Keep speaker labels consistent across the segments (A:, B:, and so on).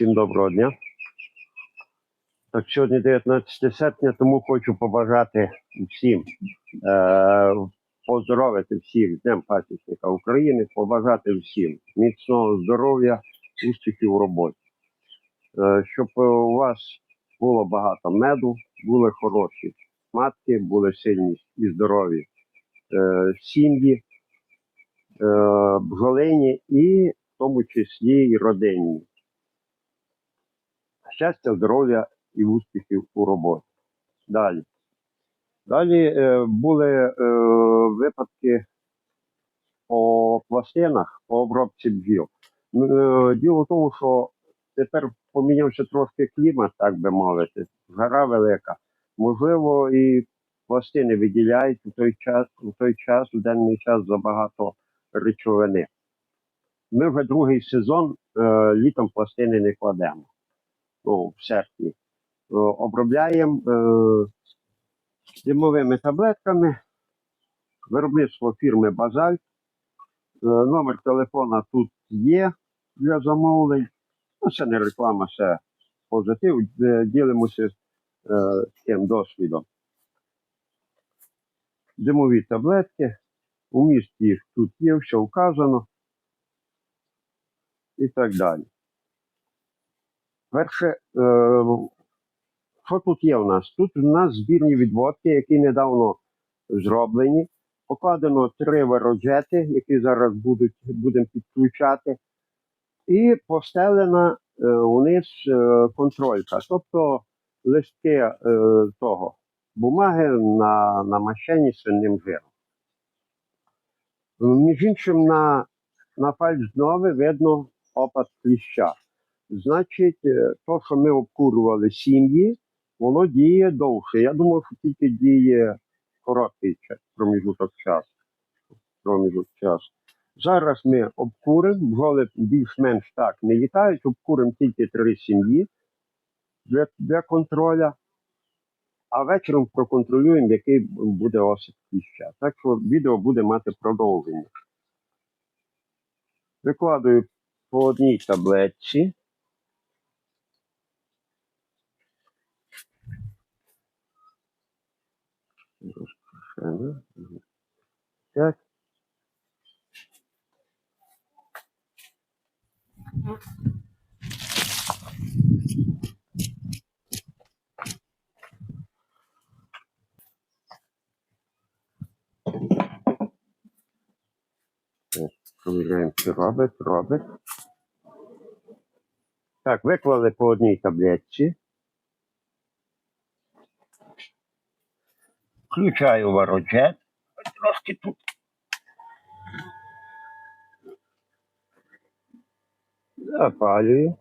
A: Всім доброго дня. Так, сьогодні 19 серпня, тому хочу побажати всім е, поздоровити всіх Днем Пасічника України, побажати всім міцного здоров'я, успіхів у роботі. Е, щоб у вас було багато меду, були хороші матки, були сильні і здорові е, сім'ї, е, бджолині і в тому числі і родинні щастя, здоров'я і успіхів у роботі. Далі. Далі е, були е, випадки по пластинах, по обробці бджіл. Е, діло в тому, що тепер помінявся трошки клімат, так би мовити, жара велика. Можливо, і пластини виділяють у той час, у той час, у денний час забагато речовини. Ми вже другий сезон е, літом пластини не кладемо ну, в серпні, обробляємо е, димовими таблетками виробництво фірми Базальт. Е, номер телефона тут є для замовлень. Ну, це не реклама, це позитив. Е, Ділимося тим досвідом. Димові таблетки. У місті їх тут є, все вказано. І так далі. Перше, е, що тут є у нас? Тут у нас збірні відводки, які недавно зроблені. Покладено три вироджети, які зараз будемо підключати, і постелена е, униз е, контролька, тобто листки того бумаги на, намащені свинним жиром. Між іншим, на, на фальшднові видно опад кліща. Значить, е, то, що ми обкурювали сім'ї, воно діє довше. Я думав, що тільки діє короткий час, проміжуток часу. Проміжок часу. Зараз ми обкуримо, бджоли більш-менш так не літають, обкуримо тільки три сім'ї для, для контроля, а вечором проконтролюємо, який буде осип кліща. Так що відео буде мати продовження. Викладаю по одній таблетці. Розпушено. Так. Провіряємо, чи робить, робить. Так, виклали по одній таблетці. Включаю ворожет. Трошки тут. Запалюю.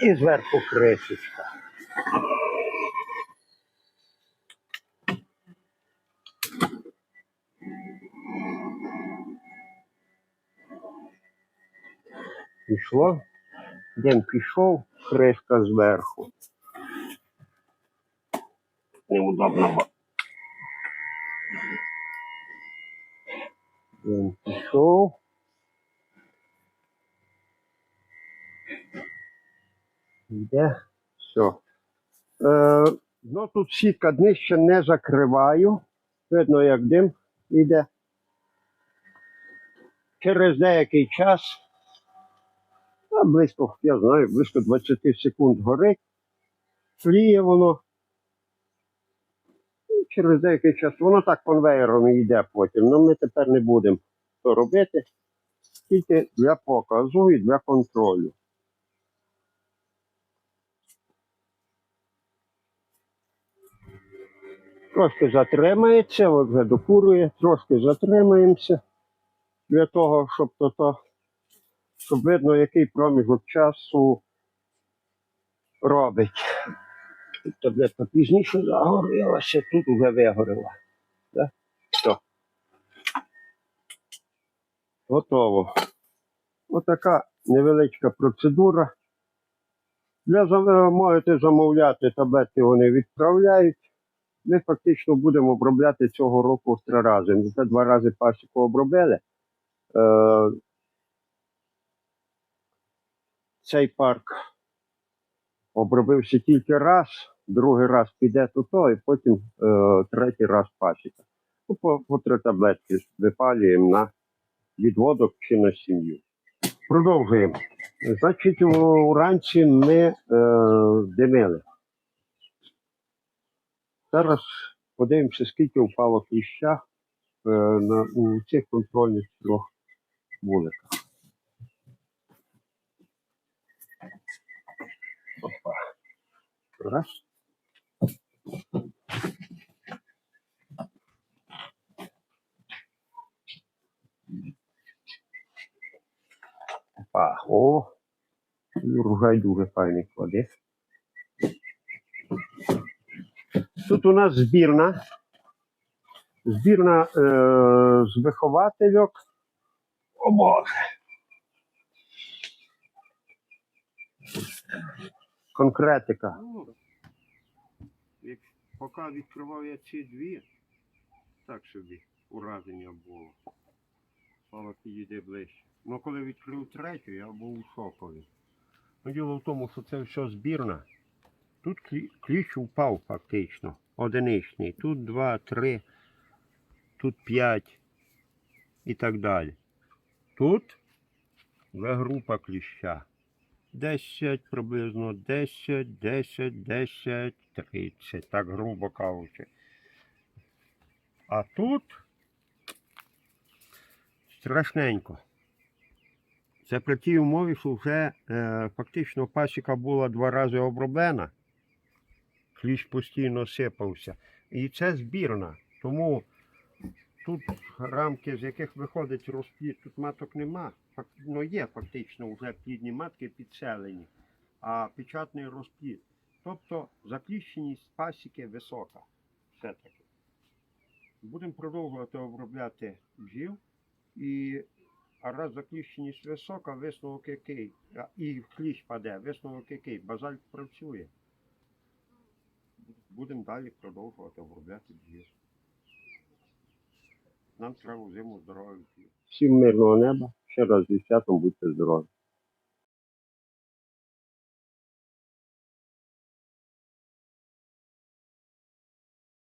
A: І зверху кришечка. Пішло. День пішов, кришка зверху. Неудобно. День пішов. Йде. Все. Е, ну тут сітка днище не закриваю. Видно, як дим йде. Через деякий час близько, я знаю, близько 20 секунд горить, тліє воно. І через деякий час воно так конвейером йде потім. Ну ми тепер не будемо то робити, тільки для показу і для контролю. Трошки затримається, от докурує, трошки затримаємося для того, щоб то, то щоб видно, який проміжок часу робить. Таблетка пізніше загорілася, тут вже вигоріла. Да? Все. Готово. Отака невеличка процедура. Для можете замовляти таблетки, вони відправляють. ми фактично будемо обробляти цього року три рази. Ми вже два рази пасіку обробили. Е, цей парк обробився тільки раз, другий раз піде туто, і потім е, третій раз пасіка. Ну, по, по три таблетки випалюємо на відводок чи на сім'ю. Продовжуємо. Значить, уранці ми е, димили. Зараз подивимося, скільки впало кліща е, на, у цих контрольних трьох вуликах. Опа. Раз. Опа. О, урожай дуже файний кладе. Тут у нас збірна. Збірна е, з виховательок. О Боже. Конкретика. Як поки відкривав я ці дві, так собі ураження було. Слава підійде ближче. Ну коли відкрив третю, я був у шокові. Ну, діло в тому, що це все збірна. Тут клі- кліщ упав фактично, одиничний. Тут два, три, тут п'ять і так далі. Тут вже група кліща. 10 приблизно 10, 10, 10, 30, так грубо кажучи. А тут страшненько. Це при тій умові, що вже е, фактично пасіка була два рази оброблена, кліщ постійно сипався. І це збірна. Тому тут рамки, з яких виходить розплід, тут маток нема. Ну, є фактично вже плідні матки підселені, а печатний розплід. Тобто закліщеність пасіки висока. Все-таки. Будемо продовжувати обробляти бджіл. І а раз закліщеність висока, висновок який? І кліщ паде, висновок який? Базальт працює. Будемо далі продовжувати обробляти бджіл. Нам треба зиму здоров'я. Всім мирного неба. Ще раз святом будьте здорові.